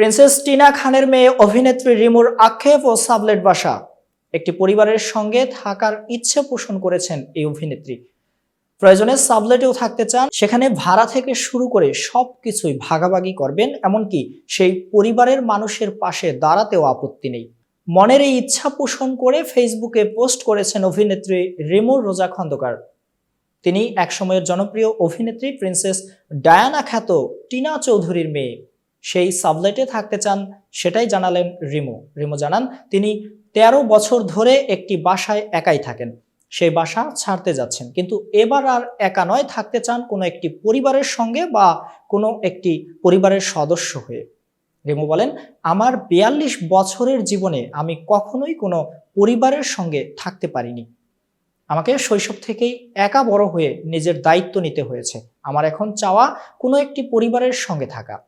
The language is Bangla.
প্রিন্সেস টিনা খানের মেয়ে অভিনেত্রী রিমুর আক্ষেপ ও সাবলেট বাসা। একটি পরিবারের সঙ্গে থাকার ইচ্ছে পোষণ করেছেন এই অভিনেত্রী। প্রয়োজনে সাবলেটেও থাকতে চান। সেখানে ভাড়া থেকে শুরু করে সব কিছুই ভাগাভাগি করবেন, এমনকি সেই পরিবারের মানুষের পাশে দাঁড়াতেও আপত্তি নেই। মনের এই ইচ্ছা পোষণ করে ফেসবুকে পোস্ট করেছেন অভিনেত্রী রিমুর রোজা খন্দকার। তিনি একসময়ের জনপ্রিয় অভিনেত্রী প্রিন্সেস ডায়ানা খ্যাত টিনা চৌধুরীর মেয়ে। সেই সাবলেটে থাকতে চান, সেটাই জানালেন রিমো। রিমো জানান, তিনি তেরো বছর ধরে একটি বাসায় একাই থাকেন। সেই বাসা ছাড়তে যাচ্ছেন। কিন্তু এবার আর একা নয়, থাকতে চান কোনো একটি পরিবারের সঙ্গে বা কোনো একটি পরিবারের সদস্য হয়ে। রিমো বলেন, আমার বিয়াল্লিশ বছরের জীবনে আমি কখনোই কোনো পরিবারের সঙ্গে থাকতে পারিনি। আমাকে শৈশব থেকেই একা বড় হয়ে নিজের দায়িত্ব নিতে হয়েছে। আমার এখন চাওয়া কোনো একটি পরিবারের সঙ্গে থাকা।